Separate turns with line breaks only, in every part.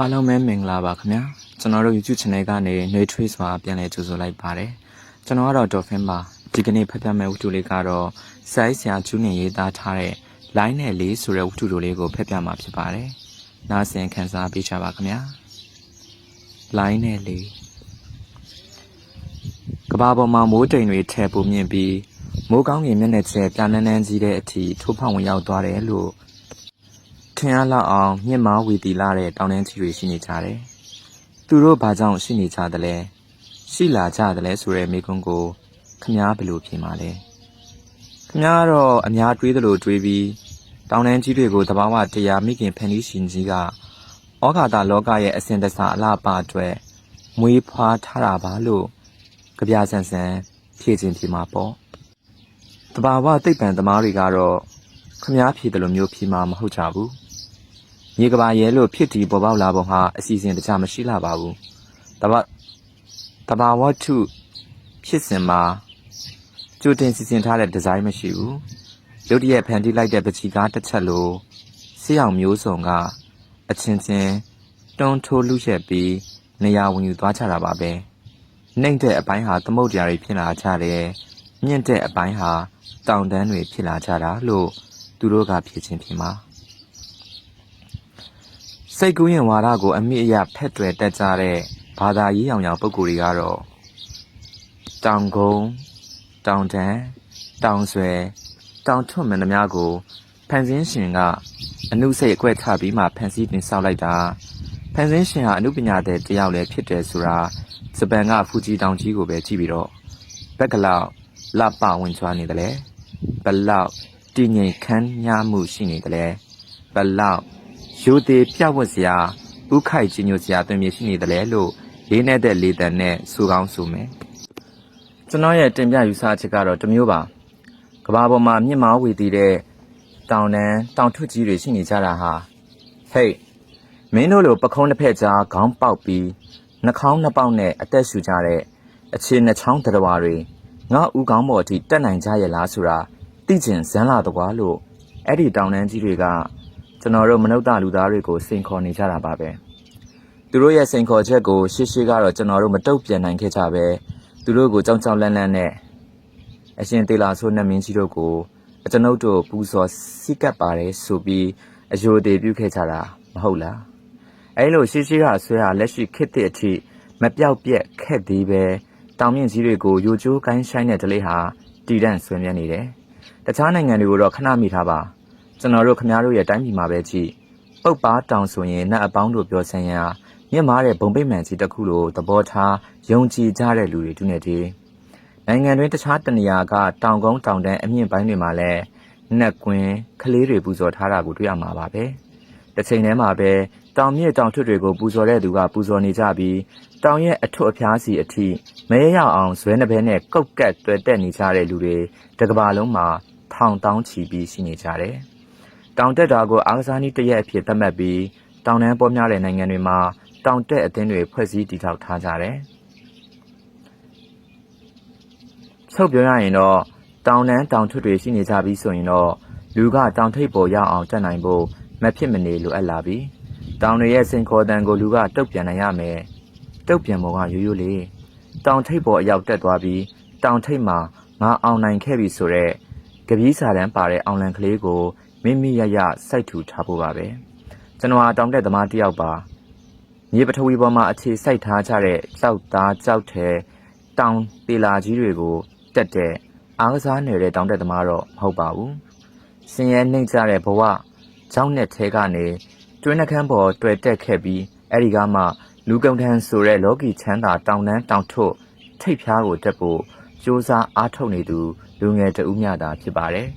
အားလုံးပဲမင်္ဂလာပါခင်ဗျာကျွန်တော်တို့ YouTube channel ကနေနှွေးထွေးစွာပြန်လည်ကြိုဆိုလိုက်ပါတယ်ကျွန်တော်ကတော့ Dolphin ပါဒီကနေ့ဖတ်ပြမယ့်ဝတ္ထုလေးကတော့စိုင်းဆရာကျူးနေရေးသားထားတဲ့ line နဲ့လေးဆိုတဲ့ဝတ္ထုလိုလေးကိုဖတ်ပြမှာဖြစ်ပါတယ်နားဆင်ခန်းစားပေးချပါခင်ဗျာ line နဲ့လေးကဘာပေါ်မှာမိုးတိမ်တွေထဲပုံမြင့်ပြီးမိုးကောင်းကင်မျက်နှာကျဲပြနန်းနန်းကြီးတဲ့အထိထိုးဖောက်ဝင်ရောက်သွားတယ်လို့ ထင်ရလောက်အောင်မြင့်မားဝီတီလာတဲ့တောင်တန်းကြီးတွေရှိနေကြတယ်။သူတို့ဘာကြောင့်ရှိနေကြသလဲ။ရှိလာကြသလဲဆိုတဲ့မိကွန်းကိုခမားဘယ်လိုဖြေမှာလဲ။ခမားကတော့အများတွေးသလိုတွေးပြီးတောင်တန်းကြီးတွေကိုတဘာဝတရားမိခင်ဖန်တီးရှင်ကြီးကဩဃာတလောကရဲ့အစဉ်တစားအလားပါအတွက်မွေးဖွားထားတာပါလို့ကြပြဆန်ဆန်ဖြေခြင်းဖြေမှာပေါ့။တဘာဝသိပ္ပံသမားတွေကတော့ခမားဖြေတယ်လို့မျိုးဖြေမှာမဟုတ်ကြဘူး။ မြေကဘာရဲလို့ဖြစ်တီပေါ်ပေါက်လာပုံဟာအစီအစဉ်တခြားမရှိလာပါဘူးတဘာတဘာဝတ္ထုဖြစ်စဉ်မှာကြိုတင်စီစဉ်ထားတဲ့ဒီဇိုင်းမရှိဘူးရုတ်တရက်ဖန်တီးလိုက်တဲ့ပချီကားတစ်ချက်လိုဆေးအောင်မျိုးစုံကအချင်းချင်းတွန်းထိုးလူရက်ပြီးနေရာဝင်ယူသွားကြတာပါပဲနှိမ့်တဲ့အပိုင်းဟာသမုတ်တရားတွေဖြစ်လာကြတယ်မြင့်တဲ့အပိုင်းဟာတောင်တန်းတွေဖြစ်လာကြတာလို့သူတို့ကဖြစ်ချင်းဖြစ်မှာ စိတ်ကူးရင်ဝါဒကိုအမိအယဖက်တွယ်တက်ကြတဲ့ဘာသာရေးအောင်ရောင်ပုံကိုယ်တွေကတော့တောင်ကုန်းတောင်တန်းတောင်ဆွဲတောင်ထွတ်မင်းသမားကိုဖန်ဆင်းရှင်ကအနုစိတ်အကွက်ချပြီးမှဖန်ဆင်းတင်ဆောက်လိုက်တာဖန်ဆင်းရှင်ဟာအနုပညာတဲ့တယောက်လည်းဖြစ်တယ်ဆိုတာဂျပန်ကဖူဂျီတောင်ကြီးကိုပဲကြည့်ပြီးတော့ဘက်ကလောက်လပဝင်ချွားနေတယ်လေဘလောက်တည်ငြိမ်ခမ်းညားမှုရှိနေတယ်လေဘလောက် ရိုသေပြဝတ်စရာဥခိုက်ကြီးညိုစရာတွင်မြရှိနေတယ်လေလို့လေးနဲ့တဲ့လေးတန်နဲ့စူကောင်းဆိုမယ်ကျွန်တော်ရဲ့တင်ပြယူဆချက်ကတော့တစ်မျိုးပါကဘာပေါ်မှာမြင့်မားဝေတည်တဲ့တောင်တန်းတောင်ထွတ်ကြီးတွေရှိနေကြတာဟာဟေးမင်းတို့လိုပခုံးတစ်ဖက်ကြားခေါင်းပေါက်ပြီးနှာခေါင်းနှစ်ပေါက်နဲ့အသက်ရှူကြတဲ့အခြေနှချောင်းတရဝါတွေငါဥကောင်းပေါ်အထိတက်နိုင်ကြရဲ့လားဆိုတာသိကျင်ဇန်းလာတော့ကွာလို့အဲ့ဒီတောင်တန်းကြီးတွေက ကျွန်တော်တို့မနုဿလူသားတွေကိုစိန်ခေါ်နေကြတာပါပဲသူတို့ရဲ့စိန်ခေါ်ချက်ကိုရှေ့ရှေ့ကတော့ကျွန်တော်တို့မတုတ်ပြန်နိုင်ခဲ့ကြပဲသူတို့ကိုကြောင်ကြောင်လန့်လန့်နဲ့အရှင်တေလာဆိုးနှမင်းကြီးတို့ကိုအကျွန်ုပ်တို့ပူဇော်စိကပ်ပါတယ်ဆိုပြီးအယိုသေးပြုခဲ့ကြတာမဟုတ်လားအဲလိုရှေ့ရှေ့ကဆွဲဟာလက်ရှိခစ်တဲ့အထိမပြောက်ပြက်ခက်သေးပဲတောင်မြင့်ကြီးတွေကိုယိုကျိုးကိုင်းဆိုင်တဲ့ဒလေးဟာတည်တံ့ဆွေးမြဲနေတယ်တခြားနိုင်ငံတွေကိုတော့ခဏမိထားပါ ကျွန်တော်တို့ခမားတို့ရဲ့တိုင်းပြည်မှာပဲကြည့်ပုတ်ပါတောင်ဆိုရင်နတ်အပေါင်းတို့ပြောဆင်းရာမြင့်မားတဲ့ဘုံပိတ်မှန်ကြီးတစ်ခုလိုသဘောထားယုံကြည်ကြတဲ့လူတွေတူနေတယ်နိုင်ငံတွင်တခြားတနေရာကတောင်ကုန်းတောင်တန်းအမြင့်ပိုင်းတွေမှာလည်းနက်ကွင်းကလေးတွေပူဇော်ထားတာကိုတွေ့ရမှာပါပဲတစ်ချိန်တည်းမှာပဲတောင်မြင့်တောင်ထွတ်တွေကိုပူဇော်တဲ့သူကပူဇော်နေကြပြီးတောင်ရဲ့အထွတ်အဖျားစီအထိမဲရောက်အောင်ဇွဲနှဘဲနဲ့ကုတ်ကတ်တွေ့တက်နေကြတဲ့လူတွေတစ်ကဘာလုံးမှာထောင်တောင်းချီပြီးရှိနေကြတယ် တောင်တက်တာကိုအားကစားနည်းတစ်ရက်အဖြစ်သတ်မှတ်ပြီးတောင်တန်းပေါ်များတဲ့နိုင်ငံတွေမှာတောင်တက်အသင်းတွေဖွဲ့စည်းတည်ထောင်ထားကြတယ်။ချုပ်ပြောရရင်တော့တောင်တန်းတောင်ထွတ်တွေရှိနေကြပြီဆိုရင်တော့လူကတောင်ထိပ်ပေါ်ရောက်အောင်တက်နိုင်ဖို့မဖြစ်မနေလိုအပ်လာပြီ။တောင်တွေရဲ့စိန်ခေါ်တန်ကိုလူကတုတ်ပြန်နိုင်ရမယ်။တုတ်ပြန်ပုံကရိုးရိုးလေးတောင်ထိပ်ပေါ်အရောက်တက်သွားပြီးတောင်ထိပ်မှာငါအောင်နိုင်ခဲ့ပြီဆိုတော့ကပီးစာတန်းပါတဲ့အောင်လံကလေးကို မိမိရရစိုက်ထူထားဖို့ပါပဲကျွန်တော်ဟာတောင်တက်သမားတစ်ယောက်ပါမြေပထဝီပေါ်မှာအခြေစိုက်ထားကြတဲ့ကြောက်သားကြောက်ထဲတောင်ပေလာကြီးတွေကိုတက်တဲ့အားကစားနေတဲ့တောင်တက်သမားတော့မဟုတ်ပါဘူးစင်ရဲနှိမ့်ကြတဲ့ဘဝကြောင်းနဲ့ထဲကနေတွင်းနှကန်းပေါ်တွေ့တက်ခဲ့ပြီးအဲ့ဒီကမှလူကုန်ထန်းဆိုတဲ့လောကီချမ်းသာတောင်တန်းတောင်ထွတ်ထိတ်ဖျားကိုတက်ဖို့စူးစမ်းအားထုတ်နေသူလူငယ်တဦးမြတာဖြစ်ပါတယ်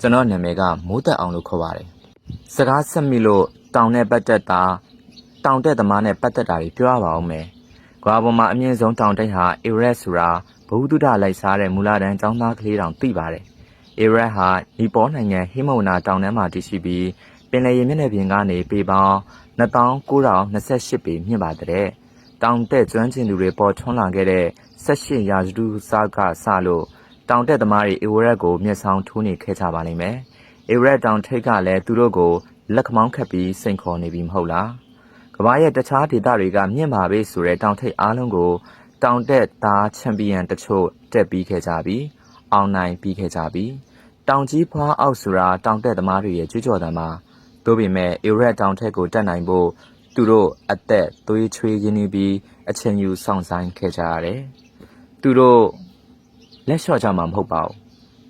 ကျွန်တော်နာမည်ကမိုးသက်အောင်လို့ခေါ်ပါတယ်။စကားဆက်မိလို့တောင်နဲ့ပတ်သက်တာတောင်တက်သမားနဲ့ပတ်သက်တာတွေပြောရပါအောင်မယ်။ကွာပေါ်မှာအမြင့်ဆုံးတောင်တိတ်ဟာ Everest ဆိုတာဘုဟုတုဒလိုက်စားတဲ့မူလာတန်းចောင်းသားကလေးတောင်သိပါတယ်။ Everest ဟာနီပေါနိုင်ငံဟိမဝနာတောင်တန်းမှာတည်ရှိပြီးပင်လယ်ရေမျက်နှာပြင်ကနေပေပေါင်း2928ပေမြင့်ပါတယ်။တောင်တက်ကျွမ်းကျင်သူတွေပေါ်ထွန်းလာခဲ့တဲ့18ရာစုစားကစလို့ တောင်တက်သမားတွေအေဝရက်ကိုမျက်စောင်းထိုးနေခဲ့ကြပါလိမ့်မယ်။အေဝရက်တောင်ထိပ်ကလည်းသူတို့ကိုလက်ခမောင်းခတ်ပြီးစိန်ခေါ်နေပြီမဟုတ်လား။ကကမ္ဘာရဲ့တခြားဒေသတွေကမြင့်ပါပဲဆိုတဲ့တောင်ထိပ်အားလုံးကိုတောင်တက်သားချန်ပီယံတချို့တက်ပြီးခဲ့ကြပြီအောင်နိုင်ပြီးခဲ့ကြပြီတောင်ကြီးဖွားအောက်ဆိုတာတောင်တက်သမားတွေရဲ့ကြွကြော်သံမှာသို့ပေမဲ့အီရက်တောင်ထက်ကိုတက်နိုင်ဖို့သူတို့အသက်သွေးချွေးရင်းနှီးပြီးအချိန်ယူဆောင်ဆိုင်ခဲ့ကြရတယ်သူတို့ လက်လျှော့ကြမှာမဟုတ်ပါဘူး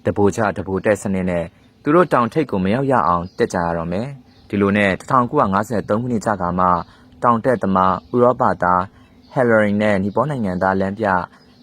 တဘိုချတဘိုတက်စနစ်နဲ့သူတို့တောင်ထိပ်ကိုမရောက်ရအောင်တက်ကြရတော့မယ်ဒီလိုနဲ့1953ခုနှစ်ကြာကမှတောင်တက်သမားဥရောပသားဟယ်လရီနဲ့နီပေါနိုင်ငံသားလမ်းပြ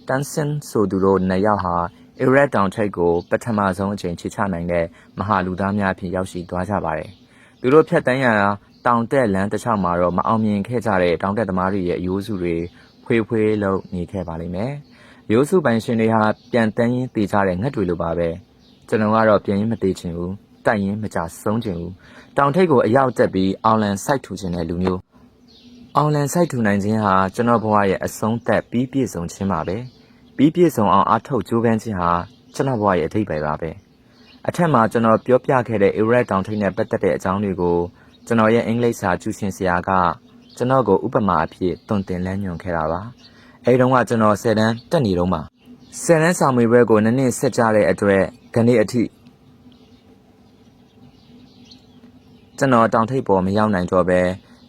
တန်ဆင်ဆိုသူတို့နှစ်ယောက်ဟာအီရက်တောင်ထိပ်ကိုပထမဆုံးအချိန်ချချနိုင်တဲ့မဟာလူသားများအဖြစ်ရောက်ရှိသွားကြပါတယ်။သူတို့ဖြတ်တန်းရတာတောင်တက်လမ်းတစ်လျှောက်မှာတော့မအောင်မြင်ခဲ့ကြတဲ့တောင်တက်သမားတွေရဲ့အယိုးစုတွေဖွေးဖွေးလုံးနေခဲ့ပါလိမ့်မယ်။ ရိုးစုပိုင်ရှင်တွေဟာပြန်တန်းရင်းတည်ကြတဲ့ငှက်တွေလိုပါပဲ။ကျွန်တော်ကတော့ပြန်ရင်းမတည်ချင်ဘူး။တိုက်ရင်မကြဆုံးချင်ဘူး။တောင်ထိပ်ကိုအရောက်တက်ပြီးအောင်လန်စိုက်ထူခြင်းတဲ့လူမျိုး။အောင်လန်စိုက်ထူနိုင်ခြင်းဟာကျွန်တော်ဘဝရဲ့အဆုံးသက်ပြီးပြည့်စုံခြင်းပါပဲ။ပြီးပြည့်စုံအောင်အားထုတ်ကြိုးပမ်းခြင်းဟာကျွန်တော်ဘဝရဲ့အထိပ္ပယ်ပါပဲ။အထက်မှာကျွန်တော်ပြောပြခဲ့တဲ့ Iraq တောင်ထိပ်နဲ့ပတ်သက်တဲ့အကြောင်းတွေကိုကျွန်တော်ရဲ့အင်္ဂလိပ်စာကျူရှင်ဆရာကကျွန်တော်ကိုဥပမာအဖြစ်တွင်တင်လမ်းညွှန်ခဲ့တာပါ။ အဲဒီတုန်းကကျွန်တော်10တန်းတက်နေတော့မှ10တန်းစာမေးပွဲကိုနည်းနည်းဆက်ကြတဲ့အတွက်ခဏအထိကျွန်တော်တောင်ထိပ်ပေါ်မရောက်နိုင်တော့ပဲ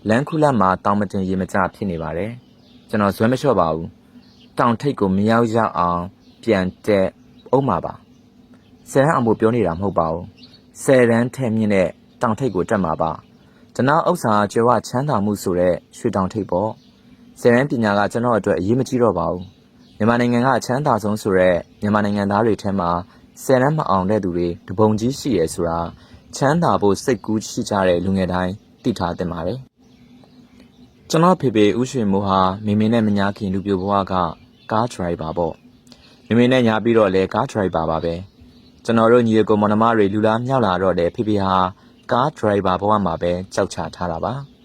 လမ်းခုလတ်မှာတောင်မတင်ရေမကျဖြစ်နေပါတယ်။ကျွန်တော်ဇွဲမလျှော့ပါဘူး။တောင်ထိပ်ကိုမရောက်ရောက်အောင်ပြန်တက်အောင်ပါပါ။ဆယ်တန်းအောင်ဖို့ပြောနေတာမဟုတ်ပါဘူး။ဆယ်တန်းထဲမြင့်တဲ့တောင်ထိပ်ကိုတက်မှာပါ။ကျွန်တော်ဥစ္စာကျွယ်ဝချမ်းသာမှုဆိုတဲ့ရွှေတောင်ထိပ်ပေါ့။ ဆယ်တန်းပညာကကျွန်တော်အတွက်အရေးမကြီးတော့ပါဘူး။မြန်မာနိုင်ငံကအချမ်းသာဆုံးဆိုတဲ့မြန်မာနိုင်ငံသားတွေထဲမှာဆယ်တန်းမအောင်တဲ့သူတွေတပုံကြီးရှိရဲဆိုတာချမ်းသာဖို့စိတ်ကူးရှိကြတဲ့လူငယ်တိုင်းသိထားသင့်ပါတယ်။ကျွန်တော်ဖေဖေဦးရွှေမိုးဟာမိမိနဲ့မညာခင်လူပြိုဘဝကကားဒရိုင်ဘာပေါ့။မိမိနဲ့ညာပြီးတော့လဲကားဒရိုင်ဘာပါပဲ။ကျွန်တော်တို့ညီကိုမောင်နှမတွေလူလားမြောက်လာတော့တယ်ဖေဖေဟာကားဒရိုင်ဘာဘဝမှာပဲကြောက်ချထားတာပါ။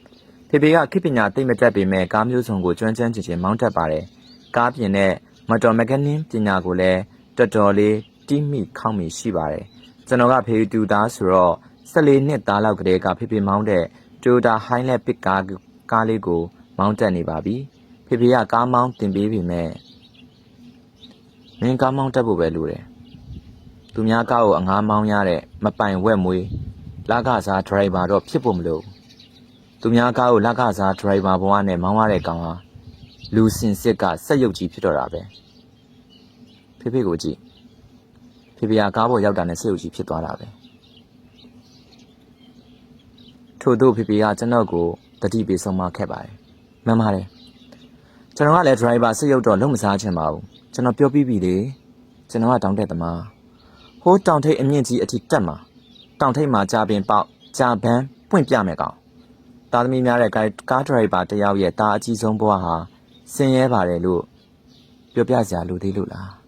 ဖေဖေကခေတ်ပညာသိမ့်မတက်ပေမဲ့ကားမျိုးစုံကိုကျွမ်းကျမ်းကျင်ကျင်မောင်းတတ်ပါတယ်။ကားပြင်နဲ့မတော်မကနင်းပညာကိုလည်းတော်တော်လေးတိမိခေါင်းမိရှိပါတယ်။ကျွန်တော်ကဖေဖေတူသားဆိုတော့14နှစ်သားလောက်ကလေးကဖေဖေမောင်းတဲ့ Toyota Hilux Pick ကားကားလေးကိုမောင်းတက်နေပါပြီ။ဖေဖေကကားမောင်းတင်ပေးပြီမဲ့မင်းကားမောင်းတက်ဖို့ပဲလိုတယ်။သူများကားကိုအငားမောင်းရတဲ့မပိုင်ဝက်မွေးလကစားဒရိုင်ဘာတော့ဖြစ်ဖို့မလို။ သူများကားကိုလကစားဒရိုင်ဘာဘဝနဲ့မောင်းရတဲ့ကောင်ဟာလူစင်စစ်ကစက်ရုပ်ကြီးဖြစ်တော့တာပဲ။ဖေဖေကိုကြည့်။ဖေဖေကကားပေါ်ရောက်တာနဲ့စက်ရုပ်ကြီးဖြစ်သွားတာပဲ။ထို့သောဖေဖေကကျွန်တော်ကိုတတိပေးဆုံးမခဲ့ပါတယ်။မှန်ပါတယ်။ကျွန်တော်ကလည်းဒရိုင်ဘာစက်ရုပ်တော့လုံးမစားချင်ပါဘူး။ကျွန်တော်ပြောပြီးပြီလေ။ကျွန်တော်ကတောင်းတက်သမား။ဟိုးတောင်ထိပ်အမြင့်ကြီးအထိတက်မှာ။တောင်ထိပ်မှာကြာပင်ပေါက်ကြာပန်းပွင့်ပြမယ်ကောင်။ သားသမီးများတဲ့ကားဒရိုင်ဘာတယောက်ရဲ့တာအကြီးဆုံးဘဝဟာဆင်းရဲပါတယ်လို့ပြောပြစရာလိုသေးလို့လား။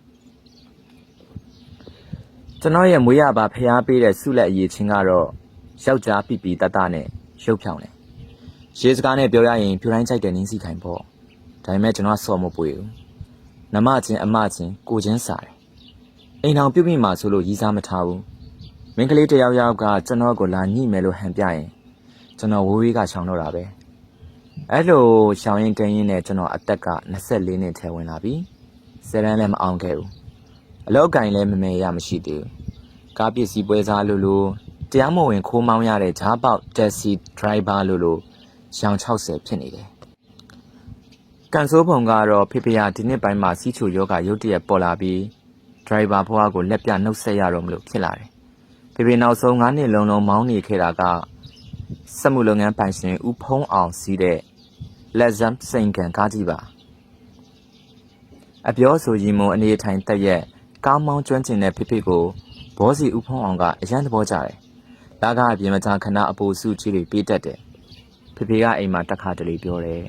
ကျွန်တော်ရဲ့မွေးရပါဖျားပေးတဲ့ဆုလက်အရေးချင်းကတော့ယောက်ျားပြပီတတနဲ့ရုပ်ဖြောင်းတယ်။ရေးစကားနဲ့ပြောရရင်ဖြူတိုင်းကြိုက်တဲ့နင်းစီခိုင်ပေါ့။ဒါပေမဲ့ကျွန်တော်ဆော်မပွေဘူး။နမချင်းအမချင်းကိုချင်းစားတယ်။အိမ်ထောင်ပြုတ်မိမှဆိုလို့ရီးစားမထားဘူး။မင်းကလေးတယောက်ယောက်ကကျွန်တော်ကိုလာညှိမယ်လို့ဟန်ပြရင် ကျွန်တော်ဝေးဝေးကရှောင်တော့တာပဲ။အဲ့လိုရှောင်ရင်ကင်းရင်နဲ့ကျွန်တော်အသက်က24နှစ်ထဲဝင်လာပြီ။ဆယ်တန်းလည်းမအောင်ခဲ့ဘူး။အလောက်ကင်လည်းမမေရမရှိသေးဘူး။ကားပစ္စည်းပွဲစားလို့လို့တရားမဝင်ခိုးမောင်းရတဲ့ဂျားပေါက်တက်စီဒရိုင်ဘာလို့လို့ရောင်60ဖြစ်နေတယ်။ကန်ဆိုးဖုံကတော့ဖေဖေယာဒီနှစ်ပိုင်းမှာစီးချိုယောဂရုတ်တရက်ပေါ်လာပြီးဒရိုင်ဘာဘွားကိုလက်ပြနှုတ်ဆက်ရတော့မလို့ဖြစ်လာတယ်။ဖေဖေနောက်ဆုံး9နှစ်လုံးလုံးမောင်းနေခဲ့တာက စက်မှုလုပ်ငန်းပိုင်ရှင်ဦးဖုံးအောင်စီးတဲ့လက်ဇမ်စိန်ကန်ကားကြီးပါ။အပြောဆိုရင်မုံအနေထိုင်တက်ရက်ကားမောင်းကျွမ်းကျင်တဲ့ဖေဖေကိုဘောစီဦးဖုံးအောင်ကအရန်သဘောကျတယ်။ဒါကအပြင်မကြာခဏအပူစုကြီးတွေပေးတတ်တယ်။ဖေဖေကအိမ်မှာတက်ခါတလေပြောတယ်။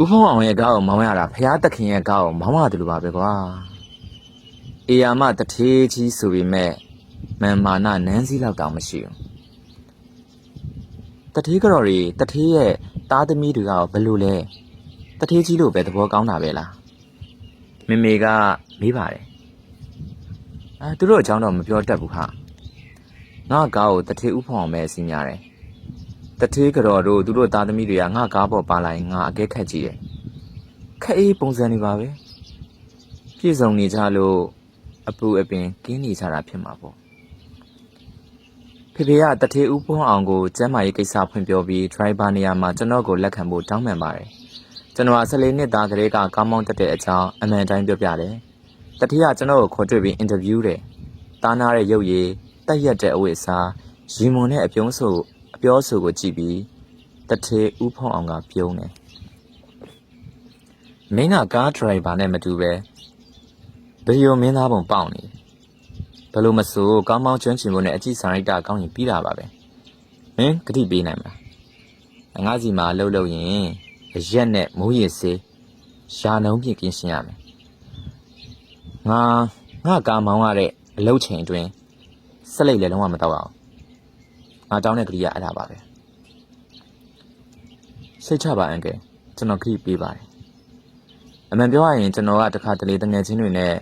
ဦးဖုံးအောင်ရဲ့ကားကိုမောင်းရတာဖះတခင်ရဲ့ကားကိုမောင်းရတယ်လို့ပါပဲကွာ။အေယာမတထေးကြီးဆိုပေမဲ့မန်မာနနန်းစည်းလောက်တောင်မရှိဘူး။ တထေးကြော်တွေတထေးရဲ့သားသမီးတွေကဘယ်လိုလဲ။တထေးကြီးလို့ပဲသဘောကောင်းတာပဲလား။မေမေကမေးပါတယ်။အဲသူတို့အကြောင်းတော့မပြောတတ်ဘူးဟာ။ငါကားကိုတထေးဥဖောင်အောင်ပဲအစီများတယ်။တထေးကြော်တို့သူတို့သားသမီးတွေကငါကားပေါ်ပါလာရင်ငါအကဲခတ်ကြည့်တယ်ခက်အေးပုံစံနေပါပဲပြည့်စုံနေကြလို့အပူအပင်ကင်းနေကြတာဖြစ်မှာပေါ့ ဖေဖေကတထေးဦးဖုံးအောင်ကိုကျမ်းမာရေးကိစ္စဖွင့်ပြောပြီး driver နေရာမှာကျွန်တော်ကိုလက်ခံဖို့တောင်းပန်ပါတယ်ကျွန်တော်က14နှစ်သားကလေးကကားမောင်းတတ်တဲ့အကြောင်းအမှန်တိုင်းပြောပြတယ်တထေးကကျွန်တော်ကိုခေါ်တွေ့ပြီးအင်တာဗျူးတယ်တားနာတဲ့ရုပ်ရည်တက်ရက်တဲ့အဝိအစားရီမွန်တဲ့အပြုံးဆိုအပြောဆိုကိုကြည့်ပြီးတထေးဦးဖုံးအောင်ကပြုံးတယ်မင်းကကားဒရိုင်ဘာနဲ့မတူပဲဗီဒီယိုမင်းသားပုံပေါက်နေ ဘယ်လိုမဆိုကောင်းမောင်းကျွမ်းကျင်ဖို့နဲ့အကြည့်စာရိုက်တာကောင်းရင်ပြီးတာပါပဲမင်းဂတိပေးနိုင်မလားငါးစီမှာလှုပ်လို့ရင်ရက်နဲ့မိုးရေစေးရှာနှုံးပြကင်းရှင်းရမယ်ငါငါကားမောင်းရတဲ့အလုပ်ချိန်အတွင်းဆက်လိုက်လည်းလုံးဝမတော့အောင်ငါတောင်းတဲ့ဂတိကအဲ့ဒါပါပဲစိတ်ချပါအန်ကယ်ကျွန်တော်ဂတိပေးပါတယ်အမှန်ပြောရရင်ကျွန်တော်ကတခါတလေတငယ်ချင်းတွေနဲ့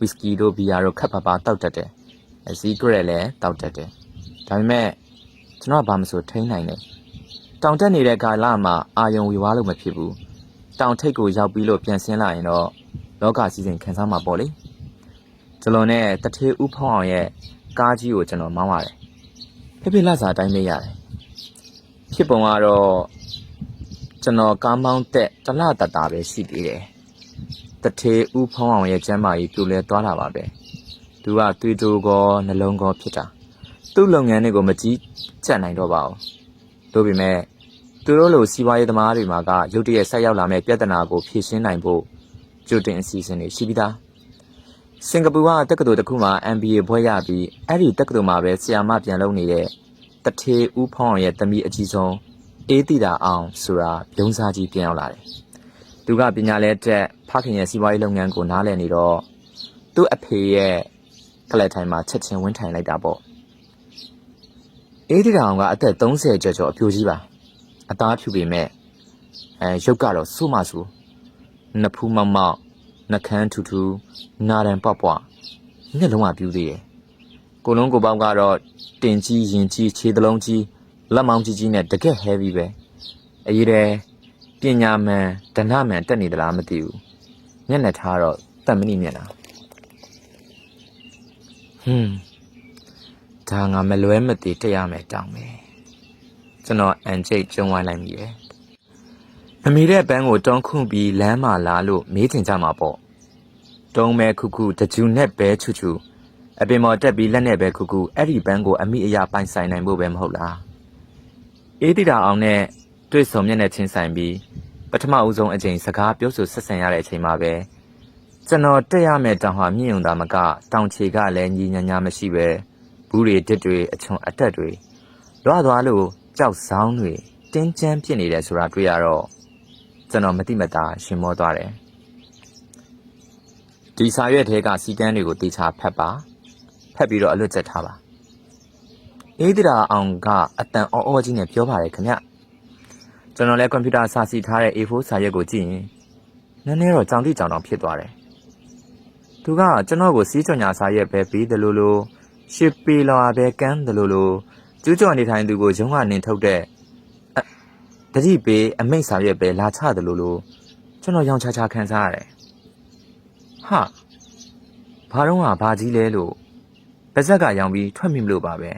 ဝီစကီတို့ဘီယာတို့ခပ်ပါပါတောက်တတ်တယ်အစည်းကရက်လည်းတောက်တတ်တယ်ဒါပေမဲ့ကျွန်တော်ကဘာမဆိုထိန်းနိုင်တယ်တောင်တက်နေတဲ့ကာလမှာအာယုံဝေဝါးလို့မဖြစ်ဘူးတောင်ထိပ်ကိုရောက်ပြီးလို့ပြန်ဆင်းလာရင်တော့လောကစီစဉ်ခံစားမှာပေါ့လေကျွန်တော်နဲ့တထေးဥဖောင်းအောင်ရဲ့ကားကြီးကိုကျွန်တော်မောင်းရတယ်ဖိဖိလတ်စာအတိုင်းလေးရတယ်ဖြစ်ပုံကတော့ကျွန်တော်ကားမောင်းတဲ့တလတတာပဲရှိသေးတယ် တထေးဥဖောင်းအောင်ရဲ့ကျမ်းမာကြီးပြိုလဲသွားတာပါပဲသူကသွေးတိုးကောနှလုံးကောဖြစ်တာသူ့လုပ်ငန်းတွေကိုမကြီးကြပ်နိုင်တော့ပါဘူးဒါပေမဲ့သူတို့လိုစီးပွားရေးသမားတွေမှာကရုတ်တရက်ဆက်ရောက်လာမဲ့ပြဿနာကိုဖြေရှင်းနိုင်ဖို့ကြိုတင်အစီအစဉ်တွေရှိပြီးသားစင်ကာပူကတက္ကသိုလ်တစ်ခုမှာ MBA ဘွဲ့ရပြီးအဲ့ဒီတက္ကသိုလ်မှာပဲဆရာမပြန်လုပ်နေတဲ့တထေးဦးဖောင်းအောင်ရဲ့တမီးအကြီးဆုံးအေးတီတာအောင်ဆိုတာဘုံစားကြီးပြန်ရောက်လာတယ် သူကပညာလဲတက်ဖခင်ရဲ့စီးပွားရေးလုပ်ငန်းကိုနားလည်နေတော့သူ့အဖေရဲ့ကလပ်ထိုင်မှာချက်ချင်းဝင်းထိုင်လိုက်တာပေါ့အေးတီတာအောင်ကအသက်30ကျော်ကျော်အပြိုကြီးပါအသားဖြူပေမဲ့အဲရုပ်ကတော့စိုးမဆူနှစ်ဖူးမောက်မောက်နှကန်းထူထူနာရန်ပွားပွားမျက်လုံးကပြူးသေးတယ်ကိုလုံးကိုပေါက်ကတော့တင်ကြီးရင်ကြီးခြေသလုံးကြီးလက်မောင်းကြီးကြီးနဲ့တကက် heavy ပဲအရေးတဲ့ပ ညာမှန်ဒဏမှန်တက်နေသလားမသိဘူးမျက်နှာထားတော့တတ်မနိမျက်နှာဟွန်းဒါငါမလွဲမသေးတက်ရမယ်တောင်းမယ်ကျွန်တော်အန်ချိတ်ကျုံဝိုင်းလိုက်မိတယ်မမီတဲ့ပန်းကိုတွန်းခုပြီးလမ်းမှာလာလို့မေးချင်ကြမှာပေါ့တုံးမဲခုခုတကြူနဲ့ပဲချူချူအပင်ပေါ်တက်ပြီးလက်နဲ့ပဲခုခုအဲ့ဒီပန်းကိုအမိအရာပိုင်ဆိုင်နိုင်ဖို့ပဲမဟုတ်လားအေးတိတာအောင်နဲ့ တွေ့ဆုံမျက်နှာချင်းဆိုင်ပြီးပထမဦးဆုံးအချိန်စကားပြောဆိုဆက်ဆံရတဲ့အချိန်မှာပဲကျွန်တော်တက်ရမယ့်တောင်ဟာမြင့်ုံသားမကတောင်ချေကလည်းညီညာညာမရှိပဲဘူးတွေတစ်တွေအချုံအတက်တွေလွားသွားလို့ကြောက်ဆောင်တွေတင်းကျန်းဖြစ်နေတယ်ဆိုတာတွေ့ရတော့ကျွန်တော်မတိမတာရှင်မောသွားတယ်ဒီစာရွက်ထဲကစီကန်းတွေကိုတေချာဖတ်ပါဖတ်ပြီးတော့အလွတ်ချက်ထားပါအေးဒရာအောင်ကအတန်အောအောကြီးနဲ့ပြောပါတယ်ခင်ဗျ ကျွန်တော်လည်းကွန်ပျူတာစာစီထားတဲ့ A4 စာရွက်ကိုကြည့်ရင်နည်းနည်းတော့ကြောင်တိကြောင်တောင်ဖြစ်သွားတယ်သူကကျွန်တော်ကိုစီးကြော်ညာစာရွက်ပဲပြီးတယ်လို့လို့ရှစ်ပေလော်ပဲကန်းတယ်လို့လို့ကျူးကျော်နေထိုင်သူကိုရုံးကနေထုတ်တဲ့တတိပေအမိတ်စာရွက်ပဲလာချတယ်လို့လို့ကျွန်တော်ရောင်ချချခံစားရတယ်ဟာဘာတော့ဟာဘာကြီးလဲလို့ပါဇက်ကရောင်ပြီးထွက်မိမလို့ပါပဲ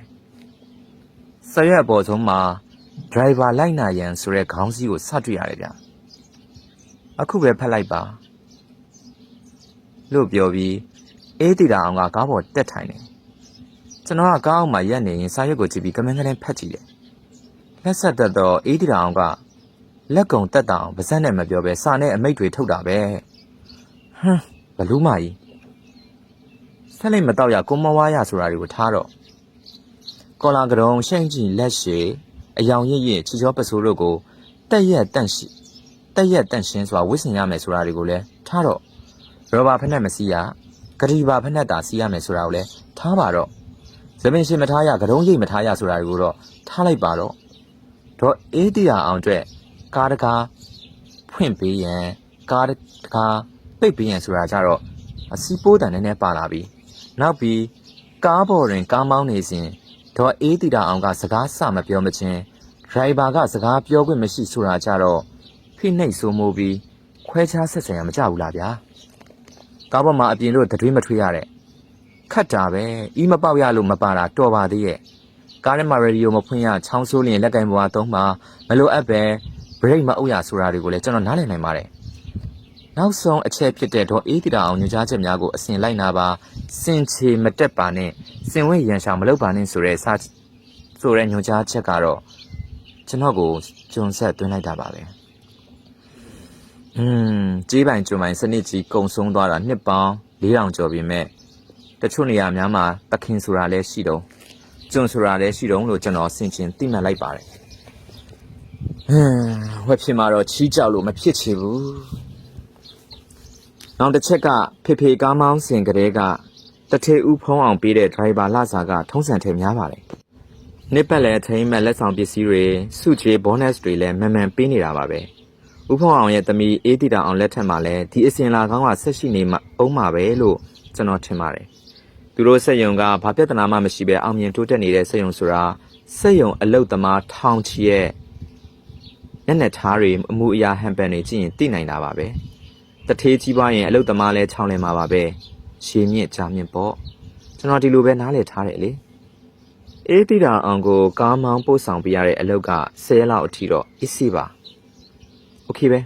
ဆရက်အပေါ်ဆုံးမှာ driver လိုက်နာရန်ဆိုတဲ့ခေါင်းစည်းကိုစတွေ့ရတယ်ဗျအခုပဲဖတ်လိုက်ပါလို့ပြောပြီးအေးတီတာအောင်ကကားပေါ်တက်ထိုင်တယ်ကျွန်တော်ကကားအောက်မှာရက်နေရင်စာရွက်ကိုကြည့်ပြီးကမန်းကလေးဖတ်ကြည့်တယ်လက်ဆက်သက်တော့အေးတီတာအောင်ကလက်ကုံတက်တာအောင်ပါဇက်နဲ့မပြောပဲစာနဲ့အမိတ်တွေထုတ်တာပဲဟမ်ဘလူးမကြီးဆက်လိုက်မတော့ရကိုမဝါရဆိုတာတွေကိုထားတော့ကော်လာကရုံရှန့်ကြည့်လက်ရှိ အယောင်ရစ်ရစ်ချီချောပစိုးတို့ကိုတက်ရက်တန့်ရှိတက်ရက်တန့်ရှင်းစွာဝစ်ဆင်ရမယ်ဆိုတာတွေကိုလည်းထားတော့ရောဘာဖက်နဲ့မစီးရဂရီဘာဖက်နဲ့တာစီးရမယ်ဆိုတာကိုလည်းထားပါတော့သမင်ရှင်မထားရကရုံရိတ်မထားရဆိုတာတွေကိုတော့ထားလိုက်ပါတော့တော့အေးတရားအောင်အတွက်ကားတကားဖွင့်ပေးရန်ကားတကားပိတ်ပေးရန်ဆိုတာကြတော့အစီပိုးတန်နည်းနည်းပါလာပြီနောက်ပြီးကားပေါ်တွင်ကားမောင်းနေစဉ် ဒေါ်အေးတီတာအောင်ကစကားစမပြောမချင်းဒရိုင်ဘာကစကားပြောခွင့်မရှိဆိုတာကြတော့ဖိနှိပ်ဆိုးမိုးပြီးခွဲခြားဆက်ဆံရမကြဘူးလားဗျာကားပေါ်မှာအပြင်တို့တတွေးမထွေးရတဲ့ခတ်တာပဲအီးမပေါက်ရလို့မပါတာတော်ပါသေးရဲ့ကားထဲမှာရေဒီယိုမဖွင့်ရချောင်းဆိုးလျင်လက်ကင်ပေါ်သုံးမှာမလိုအပ်ပဲဘရိတ်မအုပ်ရဆိုတာတွေကိုလည်းကျွန်တော်နားလည်နိုင်ပါတယ် နောက်ဆုံးအချက်ဖြစ်တဲ့တော့အေးတီတာအောင်ညွှန်ကြားချက်များကိုအစဉ်လိုက်နာပါစင်ချေမတက်ပါနဲ့စင်ဝဲရန်ရှာမလုပ်ပါနဲ့ဆိုတဲ့စာဆိုတဲ့ညွှန်ကြားချက်ကတော့ကျွန်တော်ကိုဂျွန်ဆက်သွင်းလိုက်တာပါပဲอืมကြေးပိုင်ကျွန်းပိုင်စနစ်ကြီးကုံဆုံးသွားတာနှစ်ပေါင်း4000ကျော်ပြီမဲ့တချို့နေရာများမှာတခင်ဆိုတာလည်းရှိတော့ကျွန်းဆိုတာလည်းရှိတော့လို့ကျွန်တော်ဆင်ခြင်သိမှတ်လိုက်ပါတယ်ဟမ်ဝက်ဖြစ်မှာတော့ချီးကြောက်လို့မဖြစ်ချေဘူး နောက်တစ်ချက်ကဖေဖေကားမောင်းစင်ကလေးကတထေဦးဖုံးအောင်ပေးတဲ့ဒရိုင်ဘာလာစာကထုံးစံထဲများပါတယ်နှစ်ပတ်လည်းထိမ့်မဲ့လက်ဆောင်ပစ္စည်းတွေစုချေ bonus တွေလည်းမှန်မှန်ပေးနေတာပါပဲဥဖုံအောင်ရဲ့သမီးအေးတီတာအောင်လက်ထက်မှာလည်းဒီအစင်လာကောင်းကဆက်ရှိနေမှအောင်မှာပဲလို့ကျွန်တော်ထင်ပါတယ်သူတို့စက်ယုံကဘာပြဿနာမှမရှိပဲအောင်မြင်တိုးတက်နေတဲ့စက်ယုံဆိုတာစက်ယုံအလုတ်သမားထောင်ချီရဲ့ညနေသားတွေအမှုအရာဟန်ပန်တွေကြည့်ရင်သိနိုင်တာပါပဲ တထေးကြီးပွားရင်အလုတ်သမားလည်းချောင်းလည်မှာပါပဲရှည်မြင့်ကြာမြင့်ပေါ့ကျွန်တော်ဒီလိုပဲနားလည်ထားတယ်လေ အေးတိတာအောင်ကိုကားမောင်းပို့ဆောင်ပေးရတဲ့အလုပ်က10ရက်လောက်အထိတော့အစ်စီပါโอเคပဲ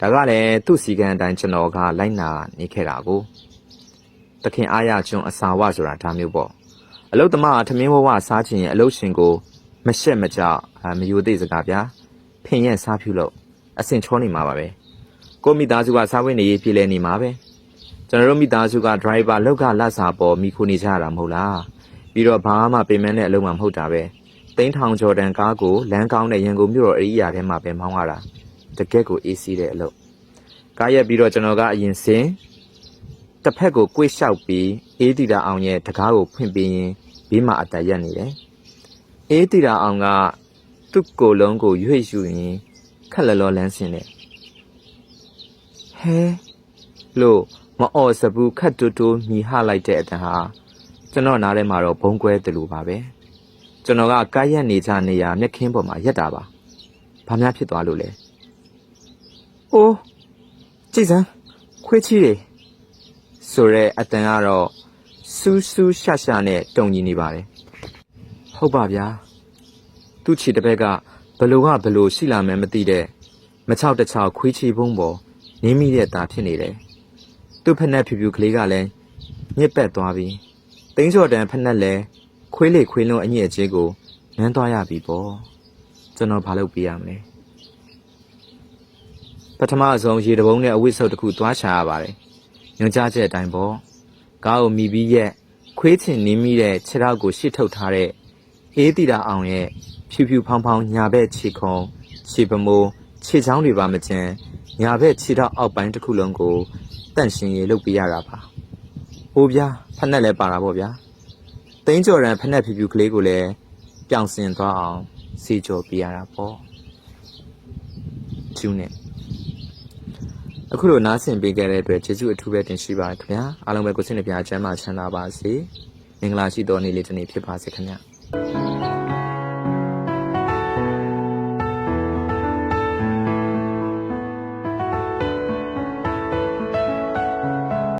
ဒါကလည်းသူ့စီကံအတိုင်းကျွန်တော်ကလိုက်နာနေခဲ့တာကိုတခင်အားရကျွန်းအစာဝဆိုတာဒါမျိုးပေါ့အလုပ်သမားကထမင်းဘဝစားချင်ရင်အလုပ်ရှင်ကိုမရှက်မကြောက်အာမယိုသေးစကားဗျာဖင်ရဲ့စားဖြူလို့အစင်ချောနေမှာပါပဲ ကိုမိသားစုကစားဝတ်နေရေးပြည်လဲနေမှာပဲကျွန်တော်တို့မိသားစုကဒရိုင်ဘာလောက်ကလက်စာပေါ်မိခိုနေကြရတာမဟုတ်လားပြီးတော့ဘာမှပြင်မတဲ့အလုံးမှမဟုတ်တာပဲသိန်းထောင်ကျော်တန်ကားကိုလမ်းကောင်းတဲ့ရန်ကုန်မြို့တော်အရိယာထဲမှာပဲမောင်းရတာတကက်ကိုအေးစီးတဲ့အလုပ်ကားရက်ပြီးတော့ကျွန်တော်ကအရင်စင်တစ်ဖက်ကိုကိုေ့လျှောက်ပြီးအေးတီတာအောင်ရဲ့တကားကိုဖွင့်ပေးရင်ဘေးမှာအတရက်နေတယ်အေးတီတာအောင်ကသူ့ကိုယ်လုံးကိုရွေ့ယူရင်ခက်လလောလန်းစင်တယ် ဟဲလို့မအော်စဘူးခတ်တူတူမြည်ဟလိုက်တဲ့အတန်ဟာကျွန်တော်နားထဲမှာတော့ဘုံကွဲတယ်လို့ပါပဲကျွန်တော်ကကားရက်နေကြနေရမျက်ခင်းပေါ်မှာရက်တာပါဘာများဖြစ်သွားလို့လဲအိုးကြည်စမ်းခွေးချီးတယ်ဆိုတော့အတန်ကတော့စူးစူးရှာရှာနဲ့တုံကြီးနေပါတယ်ဟုတ်ပါဗျာသူ့ခြေတစ်ဘက်ကဘလို့ကဘလို့ရှိလာမှန်းမသိတဲ့မချောက်တချောက်ခွေးချီပုံးပေါ် နင်းမိတဲ့ตาဖြစ်နေတယ်သူ့ဖက်နဲ့ဖြူဖြူကလေးကလည်းညစ်ပတ်သွားပြီးသိန်းစော်တန်ဖက်နဲ့လဲခွေးလေခွေးလုံးအညစ်အကြေးကိုနမ်းသွားရပြီပေါ့ကျွန်တော်ဘာလုပ်ပြရမလဲပထမအဆုံးရေတဘုံနဲ့အဝိဆုပ်တစ်ခုသွားချရပါတယ်ညွှန်ကြားချက်အတိုင်းပေါ့ကားကိုမိပြီးရက်ခွေးချင်နင်းမိတဲ့ခြေထောက်ကိုရှစ်ထုတ်ထားတဲ့အေးတီတာအောင်ရဲ့ဖြူဖြူဖောင်းဖောင်းညာဘက်ခြေခုံခြေပမိုးခြေချောင်းတွေပါမကျန် ညာဘက်ခြေထောက်အောက်ပိုင်းတစ်ခုလုံးကိုတန့်ရှင်းရေလုပ်ပြရတာပါ။ဟိုဗျာဖက်နဲ့လည်းပါတာပေါ့ဗျာ။သိန်းကျော်ရန်ဖက်နဲ့ဖြူဖြူကလေးကိုလည်းပြောင်စင်သွားအောင်စီကြော်ပြရတာပေါ့။ကျူးနဲ့အခုလိုနားဆင်ပေးခဲ့တဲ့အတွက်ကျေးဇူးအထူးပဲတင်ရှိပါတယ်ခင်ဗျာ။အားလုံးပဲကိုစိတ်နှပြချမ်းသာချမ်းသာပါစေ။မင်္ဂလာရှိသောနေ့လေးတစ်နေ့ဖြစ်ပါစေခင်ဗျာ။